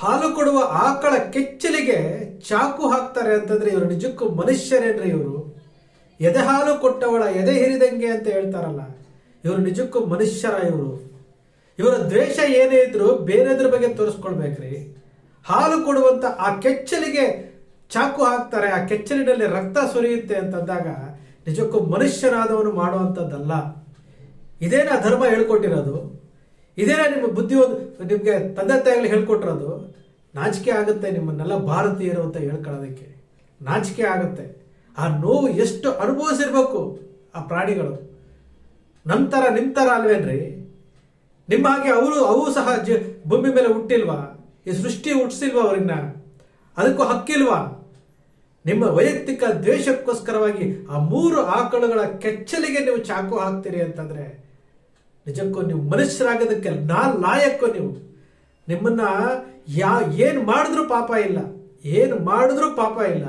ಹಾಲು ಕೊಡುವ ಆಕಳ ಕೆಚ್ಚಲಿಗೆ ಚಾಕು ಹಾಕ್ತಾರೆ ಅಂತಂದ್ರೆ ಇವರು ನಿಜಕ್ಕೂ ಮನುಷ್ಯರೇನ್ರಿ ಇವರು? ಎದೆ ಹಾಲು ಕೊಟ್ಟವಳ ಎದೆ ಹಿರಿದಂಗೆ ಅಂತ ಹೇಳ್ತಾರಲ್ಲ, ಇವರು ನಿಜಕ್ಕೂ ಮನುಷ್ಯರ ಇವರು. ಇವರ ದ್ವೇಷ ಏನೇ ಇದ್ರು ಬೇರೆದ್ರ ಬಗ್ಗೆ ತೋರಿಸ್ಕೊಳ್ಬೇಕ್ರಿ. ಹಾಲು ಕೊಡುವಂತ ಆ ಕೆಚ್ಚಲಿಗೆ ಚಾಕು ಹಾಕ್ತಾರೆ, ಆ ಕೆಚ್ಚಲಿನಲ್ಲಿ ರಕ್ತ ಸುರಿಯುತ್ತೆ ಅಂತಂದಾಗ ನಿಜಕ್ಕೂ ಮನುಷ್ಯನಾದವನು ಮಾಡುವಂಥದ್ದಲ್ಲ. ಇದೇನ ಧರ್ಮ ಹೇಳ್ಕೊಟ್ಟಿರೋದು? ಇದೇನಾ ನಿಮ್ಮ ಬುದ್ಧಿ ನಿಮಗೆ ತಂದೆ ತಾಯಿಗಳು ಹೇಳ್ಕೊಟ್ರದು ನಾಚಿಕೆ ಆಗುತ್ತೆ ನಿಮ್ಮನ್ನೆಲ್ಲ ಭಾರತೀಯರು ಅಂತ ಹೇಳ್ಕೊಳ್ಳೋದಕ್ಕೆ. ನಾಚಿಕೆ ಆಗುತ್ತೆ. ಆ ನೋವು ಎಷ್ಟು ಅನುಭವಿಸಿರ್ಬೇಕು ಆ ಪ್ರಾಣಿಗಳು. ನಂತರ ಥರ ಅಲ್ವೇನ್ರಿ? ನಿಮ್ಮ ಹಾಗೆ ಅವರು, ಅವು ಸಹ ಭೂಮಿ ಮೇಲೆ ಹುಟ್ಟಿಲ್ವಾ? ಈ ಸೃಷ್ಟಿ ಹುಟ್ಟಿಸಿಲ್ವಾ ಅವ್ರನ್ನ? ಅದಕ್ಕೂ ಹಕ್ಕಿಲ್ವಾ? ನಿಮ್ಮ ವೈಯಕ್ತಿಕ ದ್ವೇಷಕ್ಕೋಸ್ಕರವಾಗಿ ಆ ಮೂರು ಆಕಳುಗಳ ಕೆಚ್ಚಲಿಗೆ ನೀವು ಚಾಕು ಹಾಕ್ತೀರಿ ಅಂತಂದ್ರೆ ನಿಜಕ್ಕೂ ನೀವು ಮನುಷ್ಯರಾಗೋದಕ್ಕೆ ನಾ ಲಾಯಕ್ಕೋ ನೀವು. ನಿಮ್ಮನ್ನ ಯಾ ಏನು ಮಾಡಿದ್ರೂ ಪಾಪ ಇಲ್ಲ. ಏನು ಮಾಡಿದ್ರೂ ಪಾಪ ಇಲ್ಲ.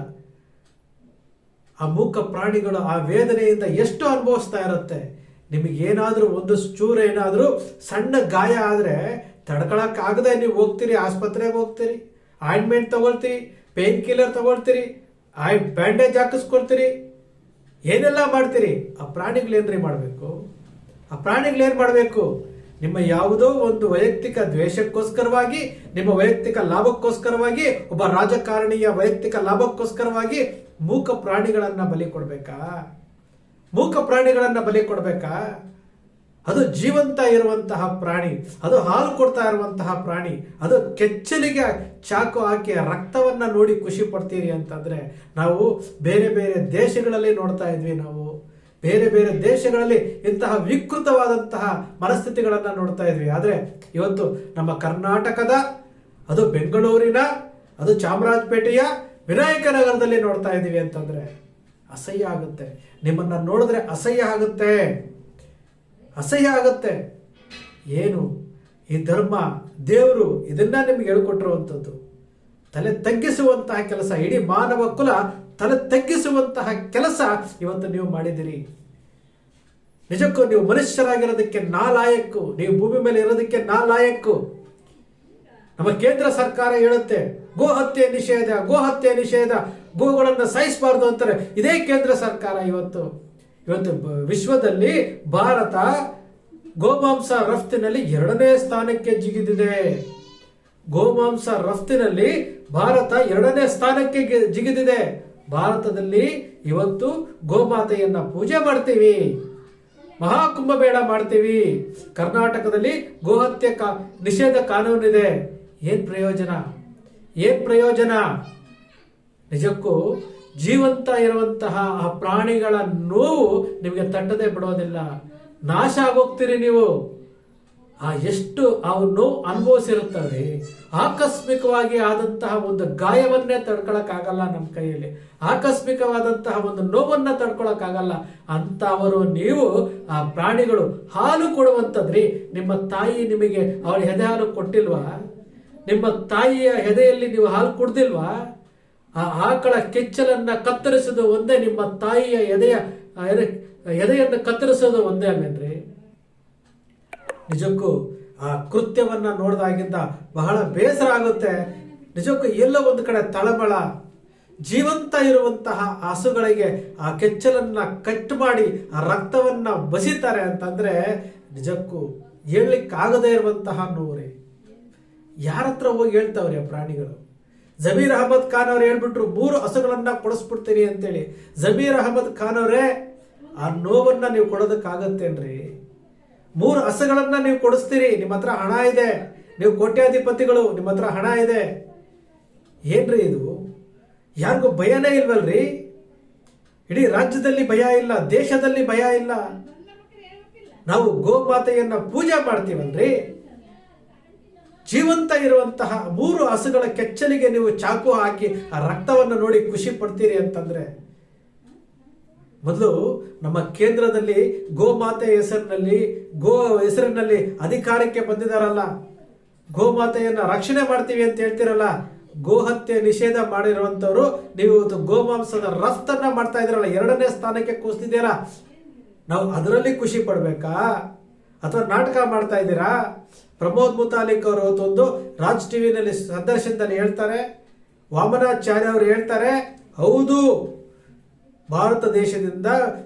ಆ ಮೂಕ ಪ್ರಾಣಿಗಳು ಆ ವೇದನೆಯಿಂದ ಎಷ್ಟು ಅನುಭವಿಸ್ತಾ ಇರುತ್ತೆ? ನಿಮಗೇನಾದರೂ ಒಂದು ಚೂರು ಏನಾದರೂ ಸಣ್ಣ ಗಾಯ ಆದರೆ ತಡ್ಕೊಳಕ್ಕಾಗದೆ ನೀವು ಹೋಗ್ತೀರಿ, ಆಸ್ಪತ್ರೆಗೆ ಹೋಗ್ತೀರಿ, ಆಯಿಂಟ್ಮೆಂಟ್ ತಗೊಳ್ತೀರಿ, ಪೇನ್ ಕಿಲ್ಲರ್ ತಗೊಳ್ತೀರಿ, ಆಯ್ ಬ್ಯಾಂಡೇಜ್ ಹಾಕಿಸ್ಕೊಳ್ತೀರಿ, ಏನೆಲ್ಲ ಮಾಡ್ತೀರಿ? ಆ ಪ್ರಾಣಿಗಳೇನ್ರಿ ಮಾಡಬೇಕು? ಆ ಪ್ರಾಣಿಗಳೇನು ಮಾಡಬೇಕು? ನಿಮ್ಮ ಯಾವುದೋ ಒಂದು ವೈಯಕ್ತಿಕ ದ್ವೇಷಕ್ಕೋಸ್ಕರವಾಗಿ, ನಿಮ್ಮ ವೈಯಕ್ತಿಕ ಲಾಭಕ್ಕೋಸ್ಕರವಾಗಿ, ಒಬ್ಬ ರಾಜಕಾರಣಿಯ ವೈಯಕ್ತಿಕ ಲಾಭಕ್ಕೋಸ್ಕರವಾಗಿ ಮೂಕ ಪ್ರಾಣಿಗಳನ್ನ ಬಲಿ ಕೊಡ್ಬೇಕಾ? ಮೂಕ ಪ್ರಾಣಿಗಳನ್ನ ಬಲಿ ಕೊಡ್ಬೇಕಾ? ಅದು ಜೀವಂತ ಇರುವಂತಹ ಪ್ರಾಣಿ, ಅದು ಹಾಲು ಕೊಡ್ತಾ ಇರುವಂತಹ ಪ್ರಾಣಿ, ಅದು ಕೆಚ್ಚಲಿಗೆ ಚಾಕು ಹಾಕಿ ರಕ್ತವನ್ನ ನೋಡಿ ಖುಷಿ ಪಡ್ತೀರಿ ಅಂತಂದ್ರೆ ನಾವು ಬೇರೆ ಬೇರೆ ದೇಶಗಳಲ್ಲಿ ನೋಡ್ತಾ ಇದ್ವಿ ನಾವು. ಬೇರೆ ಬೇರೆ ದೇಶಗಳಲ್ಲಿ ಇಂತಹ ವಿಕೃತವಾದಂತಹ ಮನಸ್ಥಿತಿಗಳನ್ನು ನೋಡ್ತಾ ಇದ್ವಿ. ಆದ್ರೆ ಇವತ್ತು ನಮ್ಮ ಕರ್ನಾಟಕದ, ಅದು ಬೆಂಗಳೂರಿನ, ಅದು ಚಾಮರಾಜಪೇಟೆಯ ವಿನಾಯಕನಗರದಲ್ಲಿ ನೋಡ್ತಾ ಇದ್ದೀವಿ ಅಂತಂದ್ರೆ ಅಸಹ್ಯ ಆಗುತ್ತೆ. ನಿಮ್ಮನ್ನ ನೋಡಿದ್ರೆ ಅಸಹ್ಯ ಆಗುತ್ತೆ. ಅಸಹ್ಯ ಆಗುತ್ತೆ. ಏನು? ಈ ಧರ್ಮ, ದೇವರು ಇದನ್ನ ನಿಮ್ಗೆ ಹೇಳ್ಕೊಟ್ಟಿರುವಂಥದ್ದು ತಲೆ ತಗ್ಗಿಸುವಂತಹ ಕೆಲಸ, ಇಡೀ ಮಾನವ ಕುಲ ತಲೆ ತಗ್ಗಿಸುವಂತಹ ಕೆಲಸ ಇವತ್ತು ನೀವು ಮಾಡಿದಿರಿ ನಿಜಕ್ಕೂ ನೀವು ಮನುಷ್ಯರಾಗಿರೋದಕ್ಕೆ ನಾಲಾಯಕ್ಕು, ನೀವು ಭೂಮಿ ಮೇಲೆ ಇರೋದಕ್ಕೆ ನಾಲಾಯಕ್ಕು. ನಮ್ಮ ಕೇಂದ್ರ ಸರ್ಕಾರ ಹೇಳುತ್ತೆ, ಗೋ ಹತ್ಯೆ ನಿಷೇಧ, ಗೋ ಹತ್ಯೆ ನಿಷೇಧ, ಗೋಗಳನ್ನು ಸಾಯಿಸಬಾರ್ದು ಅಂತಾರೆ. ಇದೇ ಕೇಂದ್ರ ಸರ್ಕಾರ ಇವತ್ತು. ಇವತ್ತು ವಿಶ್ವದಲ್ಲಿ ಭಾರತ ಗೋಮಾಂಸ ರಫ್ತಿನಲ್ಲಿ ಎರಡನೇ ಸ್ಥಾನಕ್ಕೆ ಜಿಗಿದಿದೆ. ಗೋಮಾಂಸ ರಫ್ತಿನಲ್ಲಿ ಭಾರತ ಎರಡನೇ ಸ್ಥಾನಕ್ಕೆ ಜಿಗಿದಿದೆ. ಭಾರತದಲ್ಲಿ ಇವತ್ತು ಗೋಮಾತೆಯನ್ನ ಪೂಜೆ ಮಾಡ್ತೀವಿ. ಮಹಾಕುಂಭಮೇಳ ಮಾಡ್ತೀವಿ. ಕರ್ನಾಟಕದಲ್ಲಿ ಗೋಹತ್ಯೆ ಕಾ ನಿಷೇಧ ಕಾನೂನಿದೆ. ಏನ್ ಪ್ರಯೋಜನ? ಏನ್ ಪ್ರಯೋಜನ? ನಿಜಕ್ಕೂ ಜೀವಂತ ಇರುವಂತಹ ಆ ಪ್ರಾಣಿಗಳ ನೋವು ನಿಮಗೆ ತಟ್ಟದೆ ಬಿಡೋದಿಲ್ಲ. ನಾಶ ಆಗೋಗ್ತೀರಿ ನೀವು. ಆ ಎಷ್ಟು ಆ ನೋವು ಅನುಭವಿಸಿರುತ್ತವೆ ಆಕಸ್ಮಿಕವಾಗಿ ಆದಂತಹ ಒಂದು ಗಾಯವನ್ನೇ ತಡ್ಕೊಳಕ್ಕಾಗಲ್ಲ ನಮ್ಮ ಕೈಯಲ್ಲಿ, ಆಕಸ್ಮಿಕವಾದಂತಹ ಒಂದು ನೋವನ್ನ ತಡ್ಕೊಳಕ್ಕಾಗಲ್ಲ. ಅಂತವರು ನೀವು ಆ ಪ್ರಾಣಿಗಳು ಹಾಲು ಕೊಡುವಂತದ್ರಿ ನಿಮ್ಮ ತಾಯಿ ನಿಮಗೆ ಅವಳ ಎದೆ ಹಾಲು ಕೊಟ್ಟಿಲ್ವಾ? ನಿಮ್ಮ ತಾಯಿಯ ಎದೆಯಲ್ಲಿ ನೀವು ಹಾಲು ಕುಡ್ದಿಲ್ವಾ? ಆ ಆಕಳ ಕೆಚ್ಚಲನ್ನ ಕತ್ತರಿಸೋದು ಒಂದೇ ನಿಮ್ಮ ತಾಯಿಯ ಎದೆಯ ಎದೆಯನ್ನು ಕತ್ತರಿಸೋದು ಒಂದೇ ಅಲ್ವೇನ್ರಿ? ನಿಜಕ್ಕೂ ಆ ಕೃತ್ಯವನ್ನ ನೋಡಿದಾಗಿಂದ ಬಹಳ ಬೇಸರ ಆಗುತ್ತೆ. ನಿಜಕ್ಕೂ ಎಲ್ಲೋ ಒಂದು ಕಡೆ ತಳಮಳ, ಜೀವಂತ ಇರುವಂತಹ ಹಸುಗಳಿಗೆ ಆ ಕೆಚ್ಚಲನ್ನ ಕಟ್ ಮಾಡಿ ಆ ರಕ್ತವನ್ನ ಬಸಿತಾರೆ ಅಂತಂದ್ರೆ ನಿಜಕ್ಕೂ ಹೇಳಲಿಕ್ಕಾಗದೇ ಇರುವಂತಹ ನೋವ್ರಿ. ಯಾರ ಹತ್ರ ಹೋಗಿ ಹೇಳ್ತಾವ್ರಿ ಆ ಪ್ರಾಣಿಗಳು? ಜಮೀರ್ ಅಹಮದ್ ಖಾನ್ ಅವ್ರು ಹೇಳ್ಬಿಟ್ರು, ಮೂರು ಹಸುಗಳನ್ನ ಕೊಡಿಸ್ಬಿಡ್ತೀನಿ ಅಂತೇಳಿ. ಜಮೀರ್ ಅಹಮದ್ ಖಾನ್ ಅವರೇ, ಆ ನೋವನ್ನ ನೀವು ಕೊಡೋದಕ್ಕಾಗತ್ತೇನ್ರಿ? ಮೂರು ಹಸುಗಳನ್ನ ನೀವು ಕೊಡಿಸ್ತೀರಿ, ನಿಮ್ಮ ಹತ್ರ ಹಣ ಇದೆ. ನೀವು ಕೋಟ್ಯಾಧಿಪತಿಗಳು, ನಿಮ್ಮ ಹತ್ರ ಹಣ ಇದೆ. ಏನ್ರಿ ಇದು? ಯಾರಿಗೂ ಭಯನೇ ಇಲ್ವಲ್ರಿ? ಇಡೀ ರಾಜ್ಯದಲ್ಲಿ ಭಯ ಇಲ್ಲ, ದೇಶದಲ್ಲಿ ಭಯ ಇಲ್ಲ. ನಾವು ಗೋಮಾತೆಯನ್ನ ಪೂಜೆ ಮಾಡ್ತೀವಲ್ರಿ? ಜೀವಂತ ಇರುವಂತಹ ಮೂರು ಹಸುಗಳ ಕೆಚ್ಚಲಿಗೆ ನೀವು ಚಾಕು ಹಾಕಿ ಆ ರಕ್ತವನ್ನು ನೋಡಿ ಖುಷಿ ಪಡ್ತೀರಿ ಅಂತಂದ್ರೆ ಮೊದಲು ನಮ್ಮ ಕೇಂದ್ರದಲ್ಲಿ ಗೋಮಾತೆ ಹೆಸರಿನಲ್ಲಿ, ಗೋ ಹೆಸರಿನಲ್ಲಿ ಅಧಿಕಾರಕ್ಕೆ ಬಂದಿದಾರಲ್ಲ. ಗೋಮಾತೆಯನ್ನು ರಕ್ಷಣೆ ಮಾಡ್ತೀವಿ ಅಂತ ಹೇಳ್ತಿರಲ್ಲ. ಗೋಹತ್ಯೆ ನಿಷೇಧ ಮಾಡಿರುವಂತವ್ರು ನೀವು ಇವತ್ತು ಗೋಮಾಂಸದ ರಫ್ತನ್ನ ಮಾಡ್ತಾ ಇದ್ದೀರಲ್ಲ, ಎರಡನೇ ಸ್ಥಾನಕ್ಕೆ ಕೂಸ್ತಿದ್ದೀರಾ ನಾವು ಅದರಲ್ಲಿ ಖುಷಿ ಪಡ್ಬೇಕಾ? ಅಥವಾ ನಾಟಕ ಮಾಡ್ತಾ ಇದ್ದೀರಾ? ಪ್ರಮೋದ್ ಮುತಾಲಿಕ್ ಅವರು ಒಂದು ರಾಜ್ ಟಿವಿನಲ್ಲಿ ಸಂದರ್ಶನದಲ್ಲಿ ಹೇಳ್ತಾರೆ. ವಾಮನಾಚಾರ್ಯ ಅವರು ಹೇಳ್ತಾರೆ, ಹೌದು. ಭಾರತ ದೇಶದಿಂದ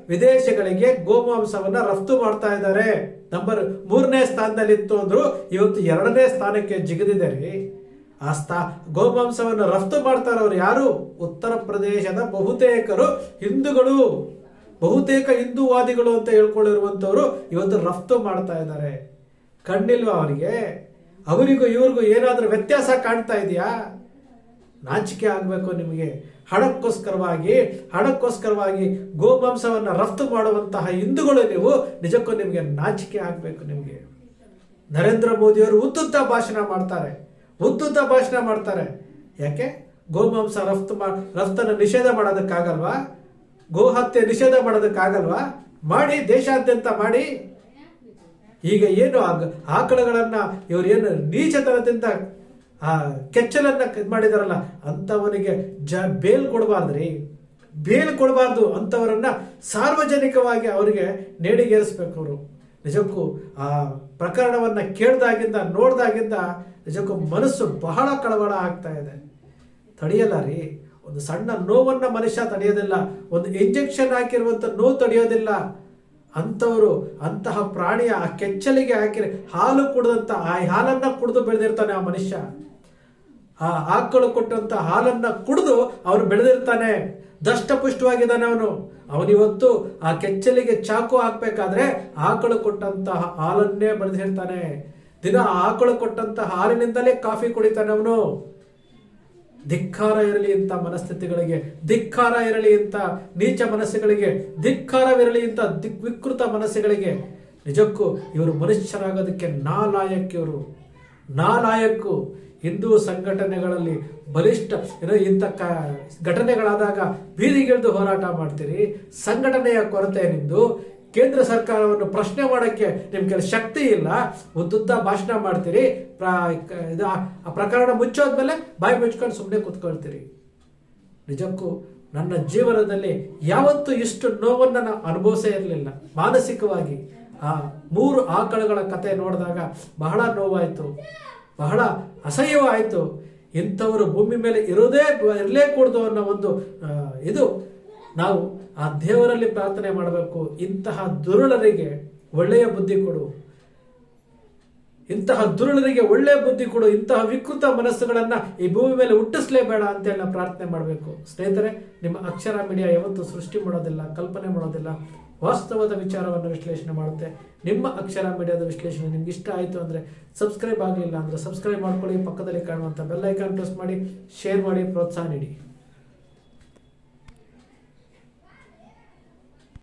ವಿದೇಶಗಳಿಗೆ ಗೋಮಾಂಸವನ್ನ ರಫ್ತು ಮಾಡ್ತಾ ಇದ್ದಾರೆ. ನಂಬರ್ ಮೂರನೇ ಸ್ಥಾನದಲ್ಲಿತ್ತು ಅಂದ್ರು ಇವತ್ತು ಎರಡನೇ ಸ್ಥಾನಕ್ಕೆ ಜಿಗಿದಿದೆ ರೀ. ಆ ಸ್ಥಾ ಗೋಮಾಂಸವನ್ನು ರಫ್ತು ಮಾಡ್ತಾ ಇರೋರು ಯಾರು? ಉತ್ತರ ಪ್ರದೇಶದ ಬಹುತೇಕರು ಹಿಂದೂಗಳು. ಬಹುತೇಕ ಹಿಂದೂವಾದಿಗಳು ಅಂತ ಹೇಳ್ಕೊಳ್ಳಿರುವಂತವ್ರು ಇವತ್ತು ರಫ್ತು ಮಾಡ್ತಾ ಇದ್ದಾರೆ. ಕಣ್ಣಿಲ್ವಾ ಅವರಿಗೆ? ಅವರಿಗೂ ಇವ್ರಿಗೂ ಏನಾದ್ರೂ ವ್ಯತ್ಯಾಸ ಕಾಣ್ತಾ ಇದೆಯಾ? ನಾಚಿಕೆ ಆಗಬೇಕು ನಿಮಗೆ. ಹಣಕ್ಕೋಸ್ಕರವಾಗಿ ಹಣಕ್ಕೋಸ್ಕರವಾಗಿ ಗೋಮಾಂಸವನ್ನು ರಫ್ತು ಮಾಡುವಂತಹ ಹಿಂದೂಗಳು ನೀವು, ನಿಜಕ್ಕೂ ನಿಮಗೆ ನಾಚಿಕೆ ಆಗಬೇಕು ನಿಮಗೆ. ನರೇಂದ್ರ ಮೋದಿಯವರು ಉದ್ದುದ್ದ ಭಾಷಣ ಮಾಡ್ತಾರೆ. ಉದ್ದುದ್ದ ಭಾಷಣ ಮಾಡ್ತಾರೆ. ಯಾಕೆ? ಗೋಮಾಂಸ ರಫ್ತು ಮಾ, ರಫ್ತನ್ನು ನಿಷೇಧ ಮಾಡೋದಕ್ಕಾಗಲ್ವಾ? ಗೋಹತ್ಯೆ ನಿಷೇಧ ಮಾಡೋದಕ್ಕಾಗಲ್ವಾ? ಮಾಡಿ, ದೇಶಾದ್ಯಂತ ಮಾಡಿ. ಈಗ ಏನು ಆಕಳುಗಳನ್ನು ಏನು, ನೀಚತನದಿಂದ ಆ ಕೆಚ್ಚಲನ್ನ ಮಾಡಿದಾರಲ್ಲ ಅಂತವನಿಗೆ ಜ, ಬೇಲ್ ಕೊಡಬಾರ್ದ್ರಿ. ಬೇಲ್ ಕೊಡಬಾರ್ದು ಅಂತವರನ್ನ ಸಾರ್ವಜನಿಕವಾಗಿ ಅವರಿಗೆ ನೇಣಿಗೇರಿಸ್ಬೇಕು ಅವರು. ನಿಜಕ್ಕೂ ಆ ಪ್ರಕರಣವನ್ನ ಕೇಳ್ದಾಗಿಂದ, ನೋಡ್ದಾಗಿಂದ ನಿಜಕ್ಕೂ ಮನಸ್ಸು ಬಹಳ ಕಳವಳ ಆಗ್ತಾ ಇದೆ. ತಡೆಯಲ್ಲ ರೀ. ಒಂದು ಸಣ್ಣ ನೋವನ್ನ ಮನುಷ್ಯ ತಡೆಯೋದಿಲ್ಲ, ಒಂದು ಇಂಜೆಕ್ಷನ್ ಹಾಕಿರುವಂತ ನೋವು ತಡೆಯೋದಿಲ್ಲ. ಅಂಥವರು, ಅಂತಹ ಪ್ರಾಣಿಯ ಆ ಕೆಚ್ಚಲಿಗೆ ಹಾಕಿರಿ ಹಾಲು ಕುಡಿದಂಥ ಆ ಹಾಲನ್ನ ಕುಡಿದು ಬೆಳೆದಿರ್ತಾನೆ ಆ ಮನುಷ್ಯ. ಆ ಆಕಳು ಕೊಟ್ಟಂತ ಹಾಲನ್ನ ಕುಡಿದು ಅವನು ಬೆಳೆದಿರ್ತಾನೆ. ದಷ್ಟಪುಷ್ಟವಾಗಿದ್ದಾನೆ ಅವನು. ಅವನಿವತ್ತು ಆ ಕೆಚ್ಚಲಿಗೆ ಚಾಕು ಹಾಕ್ಬೇಕಾದ್ರೆ ಆಕಳು ಕೊಟ್ಟಂತಹ ಹಾಲನ್ನೇ ಬೆಳೆದಿರ್ತಾನೆ ದಿನ ಆಕಳು ಕೊಟ್ಟಂತ ಹಾಲಿನಿಂದಲೇ ಕಾಫಿ ಕುಡಿತಾನೆ ಅವನು. ಧಿಕ್ಕಾರ ಇರಲಿ ಇಂಥ ಮನಸ್ಥಿತಿಗಳಿಗೆ, ಧಿಕ್ಕಾರ ಇರಲಿ ಇಂಥ ನೀಚ ಮನಸ್ಸುಗಳಿಗೆ, ಧಿಕ್ಕಾರವಿರಲಿ ಇಂಥ ದಿಕ್ ವಿಕೃತ ಮನಸ್ಸುಗಳಿಗೆ. ನಿಜಕ್ಕೂ ಇವರು ಮನುಷ್ಯರಾಗೋದಕ್ಕೆ ನಾಲಾಯಕ್ ಇವರು. ನಾಲಾಯಕ್ಕು. ಹಿಂದೂ ಸಂಘಟನೆಗಳಲ್ಲಿ ಬಲಿಷ್ಠ, ಏನೋ ಇಂಥ ಕ, ಘಟನೆಗಳಾದಾಗ ಬೀದಿಗಿಳಿದು ಹೋರಾಟ ಮಾಡ್ತೀರಿ. ಸಂಘಟನೆಯ ಕೊರತೆ ನಿಮ್ಮದು ಕೇಂದ್ರ ಸರ್ಕಾರವನ್ನು ಪ್ರಶ್ನೆ ಮಾಡೋಕ್ಕೆ ನಿಮ್ಗೆ ಶಕ್ತಿ ಇಲ್ಲ. ಉದ್ದುದ್ದ ಭಾಷಣ ಮಾಡ್ತೀರಿ. ಇದು ಆ ಪ್ರಕರಣ ಮುಚ್ಚೋದ್ಮೇಲೆ ಬಾಯಿ ಮುಚ್ಕೊಂಡು ಸುಮ್ಮನೆ ಕೂತ್ಕೊಳ್ತೀರಿ. ನಿಜಕ್ಕೂ ನನ್ನ ಜೀವನದಲ್ಲಿ ಯಾವತ್ತೂ ಇಷ್ಟು ನೋವನ್ನು ನಾನು ಅನುಭವಿಸೇ ಇರಲಿಲ್ಲ. ಮಾನಸಿಕವಾಗಿ ಆ ಮೂರು ಆಕಳುಗಳ ಕತೆ ನೋಡಿದಾಗ ಬಹಳ ನೋವಾಯಿತು. ಬಹಳ ಅಸಹ್ಯವಾಯಿತು. ಇಂಥವರು ಭೂಮಿ ಮೇಲೆ ಇರೋದೇ ಇರಲೇ ಕೂಡ್ದು ಅನ್ನೋ ಒಂದು ಇದು. ನಾವು ಆ ದೇವರಲ್ಲಿ ಪ್ರಾರ್ಥನೆ ಮಾಡಬೇಕು. ಇಂತಹ ದುರುಳರಿಗೆ ಒಳ್ಳೆಯ ಬುದ್ಧಿ ಕೊಡು. ಇಂತಹ ದುರುಳರಿಗೆ ಒಳ್ಳೆ ಬುದ್ಧಿ ಕೊಡು, ಇಂತಹ ವಿಕೃತ ಮನಸ್ಸುಗಳನ್ನ ಈ ಭೂಮಿ ಮೇಲೆ ಹುಟ್ಟಿಸಲೇಬೇಡ ನಾವು ಪ್ರಾರ್ಥನೆ ಮಾಡಬೇಕು. ಸ್ನೇಹಿತರೆ, ನಿಮ್ಮ ಅಕ್ಷರ ಮೀಡಿಯಾ ಯಾವತ್ತೂ ಸೃಷ್ಟಿ ಮಾಡೋದಿಲ್ಲ, ಕಲ್ಪನೆ ಮಾಡೋದಿಲ್ಲ. ವಾಸ್ತವದ ವಿಚಾರವನ್ನು ವಿಶ್ಲೇಷಣೆ ಮಾಡುತ್ತೆ. ನಿಮ್ಮ ಅಕ್ಷರ ಮೀಡಿಯಾದ ವಿಶ್ಲೇಷಣೆ ನಿಮ್ಗೆ ಇಷ್ಟ ಆಯಿತು ಅಂದರೆ ಸಬ್ಸ್ಕ್ರೈಬ್ ಆಗಲಿಲ್ಲ ಅಂದರೆ ಸಬ್ಸ್ಕ್ರೈಬ್ ಮಾಡ್ಕೊಳ್ಳಿ, ಪಕ್ಕದಲ್ಲಿ ಕಾಣುವಂಥ ಬೆಲ್ಲೈಕಾನ್ ಪ್ರೆಸ್ ಮಾಡಿ, ಶೇರ್ ಮಾಡಿ, ಪ್ರೋತ್ಸಾಹ ನೀಡಿ.